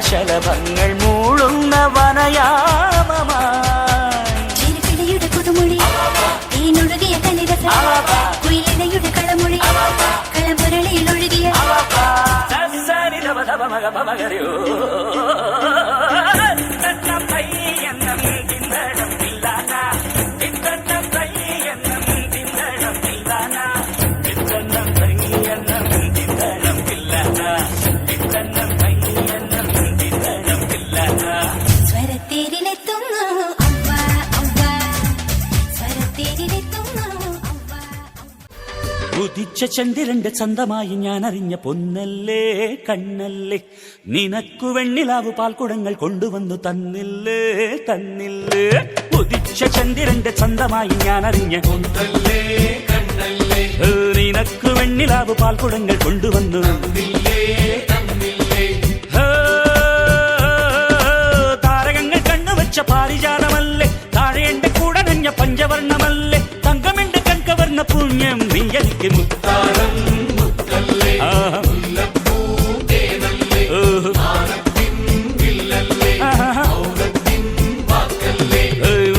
ശലഭങ്ങൾ മൂളുന്ന വനയാമമായി. പുതുമൊഴി തേനൊഴുകിയ കലിരസം കുയിലിടയുടെ കളമൊഴി കളമുരളിയിൽ ഒഴുകിയ ഉദിച്ച ചന്ദ്രന്റെ ചന്തമായി ഞാൻ അറിഞ്ഞ പൊന്നല്ലേ കണ്ണല്ലേ. നിനക്കു വെണ്ണിലാവ് പാൽക്കുടങ്ങൾ കൊണ്ടുവന്നു തന്നില്ലേ തന്നില്ലേ. ഉദിച്ച ചന്ദ്രന്റെ ചന്തമായി ഞാൻ അറിഞ്ഞ പൊന്നല്ലേ കണ്ണല്ലേ. നിനക്കു വെണ്ണിലാവ് പാൽക്കുടങ്ങൾ കൊണ്ടുവന്നു ഹേ, നീ എനിക്ക് മുത്താരം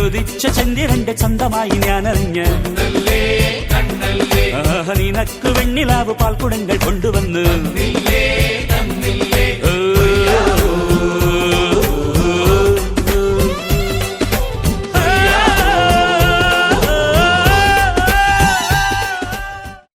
ഉദിച്ച ചന്ദ്രന്റെ ചന്തമായി ഞാൻ അറിഞ്ഞ നിനക്ക് വെണ്ണിലാവ് പാൽക്കുടങ്ങൾ കൊണ്ടുവന്ന്